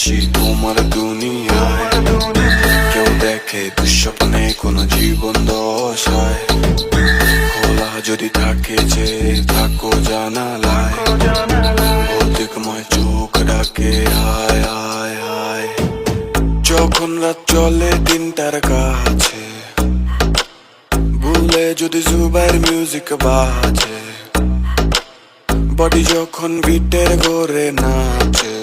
আসি তোমার দুনিয়ায়। কেউ দেখে দুঃস্বপ্নে কোনো জীবন দশায়। খোলা যদি থাকে যে থাকো জানালায়। ভৌতিকময় চোখ ডাকে, আয় আয় আয়। যখন রাত চলে তিনটার কাছে, ভুলে যদি জুবাইর মিউজিক বাজে। বডি যখন বিটের ঘরে নাচে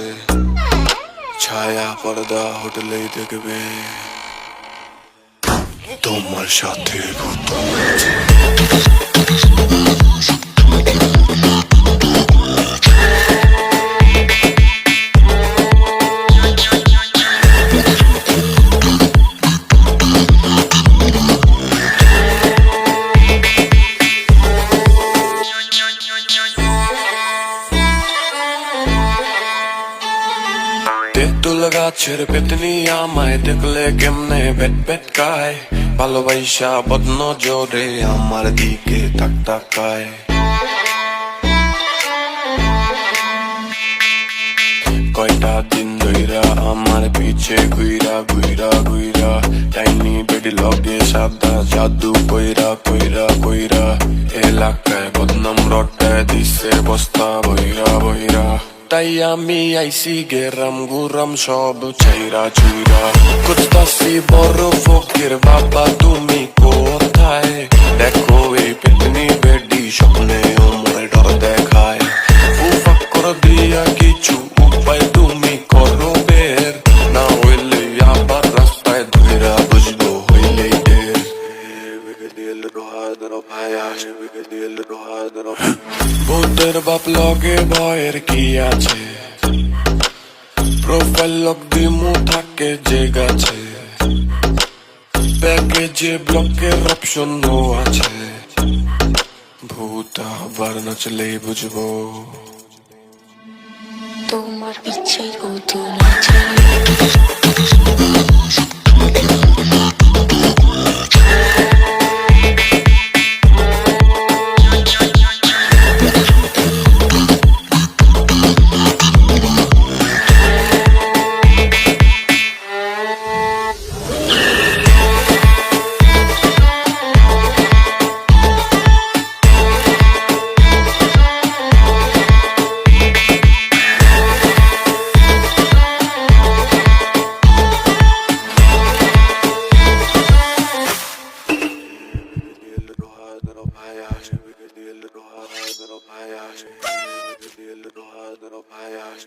ছায়া পর্দা হোটেলেই দেখবে। তোমার সাথে ভূত আছে। তেঁতুল গাছের পেতনি আমায় দেখলে কেমনে বেট বেট কায় ভালোবাসা বদন জোরে আমার দিকে তাক তাকায় কয়টা দিন ধইরা আমার পিছে ঘুইরা ঘুইরা ঘুইরা টাইনি বেডি লগে সাদা জাদু কইরা কইরা কইরা এলাকায় বদনাম রটায় দিছে বস্তা বইরা বইরা তাই আমি আইসি গেরাম গুরাম সব ছাইরা চুইরা কুস্তাসি বড় ফকির, বাবা তুমি কোথায়? দেখো এই পেতনি বেডি স্বপ্নে ওমরে ডর দেখায়। ও করে দিয়া কিছু ভূতের বাপ লগে ভয়ের কি আছে? প্রোফাইল লগ দিমু থাকে যে গাছে। প্যাকেজে ব্লকের অপশন আছে। ভূত আবার নাচলেই বুঝব। তোমার ইচ্ছেই কৌতুল আছে। Little Payash, little Payash.